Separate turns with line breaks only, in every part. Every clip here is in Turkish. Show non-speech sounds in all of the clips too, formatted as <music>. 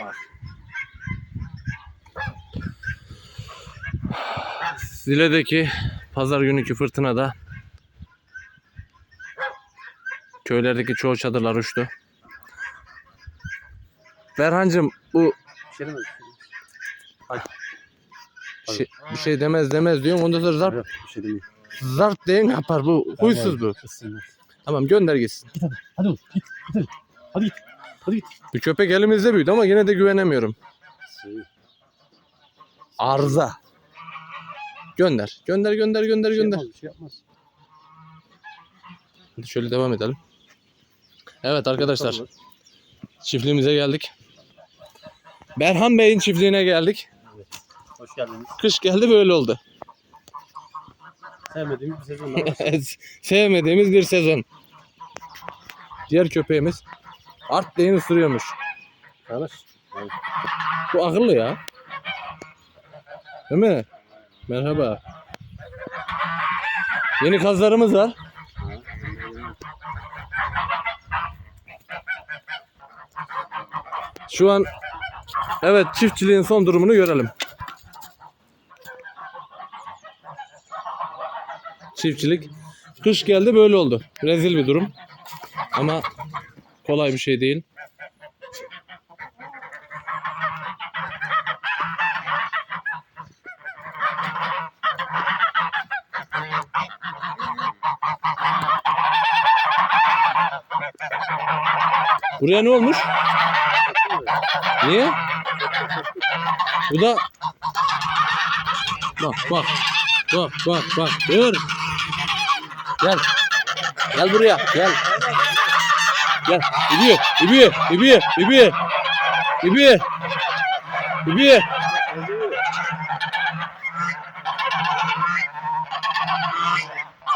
Bak.
Zile'deki pazar günkü fırtınada köylerdeki çoğu çadırlar uçtu. Berhancığım bu
Bir şey
bir şey, bir şey demez demez diyorsun ondan sonra
Yok bir şey demiyor.
zart diyen yapar bu huysuz bu. Tamam gönder gitsin.
Hadi oğlum git. Git hadi. Hadi git. Hadi git.
Bu köpek elimizde büyüdü ama yine de güvenemiyorum.
Şey,
Arıza. Gönder. Gönder gönder gönder
bir şey
gönder.
yapmaz, bir şey yapmaz.
Hadi şöyle devam edelim. Evet arkadaşlar çiftliğimize geldik. Berhan Bey'in çiftliğine geldik.
Hoş geldiniz.
Kış geldi böyle oldu.
Sevmediğimiz bir sezon. <laughs>
Sevmediğimiz bir sezon. Diğer köpeğimiz art değini ısırıyormuş.
Kardeş.
Bu akıllı ya. Değil mi? Merhaba. Yeni kazlarımız var. Şu an evet çiftçiliğin son durumunu görelim. Çiftçilik kış geldi böyle oldu. Rezil bir durum. Ama kolay bir şey değil. Buraya ne olmuş? Niye? Bu da Bak bak. Bak bak bak. Dur. Gel. Gel buraya. Gel. Gel. İbiye. İbiye. İbiye. İbiye. İbiye. İbiye.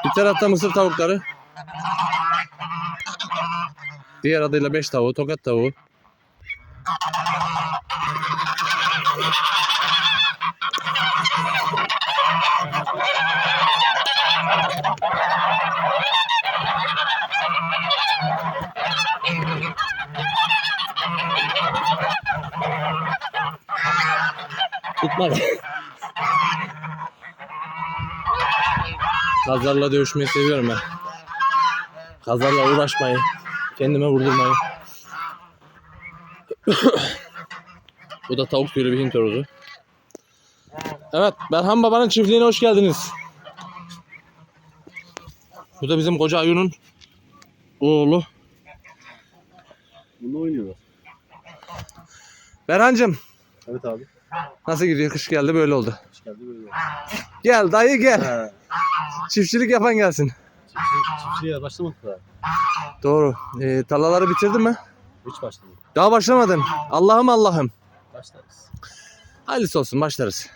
Bir tarafta mısır tavukları. Diğer adıyla beş tavuğu, tokat tavuğu. Tutmadı. Kazlarla dövüşmeyi seviyorum ben. Kazlarla uğraşmayı, kendime vurdurmayı. Bu da tavuk tüylü bir Hint horozu. Evet, Berhan Baba'nın çiftliğine hoş geldiniz. Bu da bizim koca Ayun'un oğlu.
Bunu oynuyorlar.
Berhancığım,
Evet abi.
Nasıl gidiyor? Kış geldi böyle oldu.
Hoş geldi böyle.
Gel dayı gel.
Ha.
Çiftçilik yapan gelsin.
Çiftçi, çiftçiliğe başlamadık daha.
Doğru. Ee, tarlaları bitirdin mi?
Hiç başlamadık.
Daha başlamadın. Allah'ım Allah'ım.
Başlarız.
Hayırlısı olsun başlarız.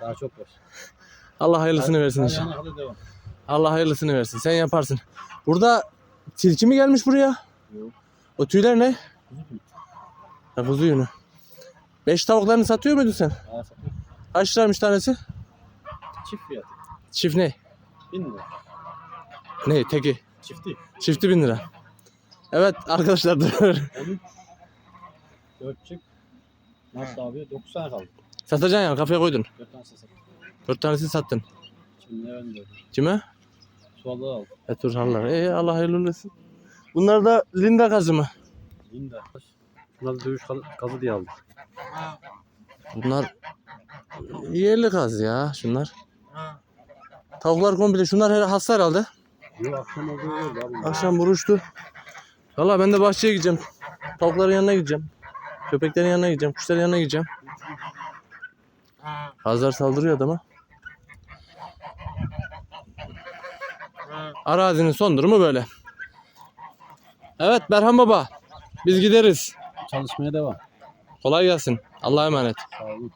Daha çok var.
Allah hayırlısını versin inşallah.
kadar devam.
Allah hayırlısını versin. Sen yaparsın. Burada tilki mi gelmiş buraya?
Yok.
O tüyler ne?
Kuzu mu?
Ha, kuzu yünü. Beş tavuklarını satıyor muydun sen?
Aa satıyor.
Kaç liraymış tanesi?
Çift fiyatı.
Çift ne?
Bin lira.
Ne? Teki.
Çifti.
Çifti bin lira. Evet arkadaşlar dur.
Onun dört çık. Nasıl abi? Dokuz tane kaldı.
Satacaksın yani kafaya koydun.
Dört tane satın.
Dört tanesini sattın.
Şimdi ne ben de
Kime?
Çuvalda aldım.
E Turhanlar. E Allah hayırlı olsun. Bunlar da Linda kazı mı?
Linda. Bunlar da dövüş kazı, diye aldım.
Bunlar yerli kaz ya şunlar. Tavuklar komple şunlar her hasta herhalde.
Yok akşam oldu.
Akşam vuruştu. Valla ben de bahçeye gideceğim. Tavukların yanına gideceğim. Köpeklerin yanına gideceğim. Kuşların yanına gideceğim. Kazlar saldırıyor adama. Arazinin son durumu böyle. Evet Berhan Baba. Biz gideriz.
Çalışmaya devam.
Kolay gelsin. Allah'a emanet.
Sağ olun.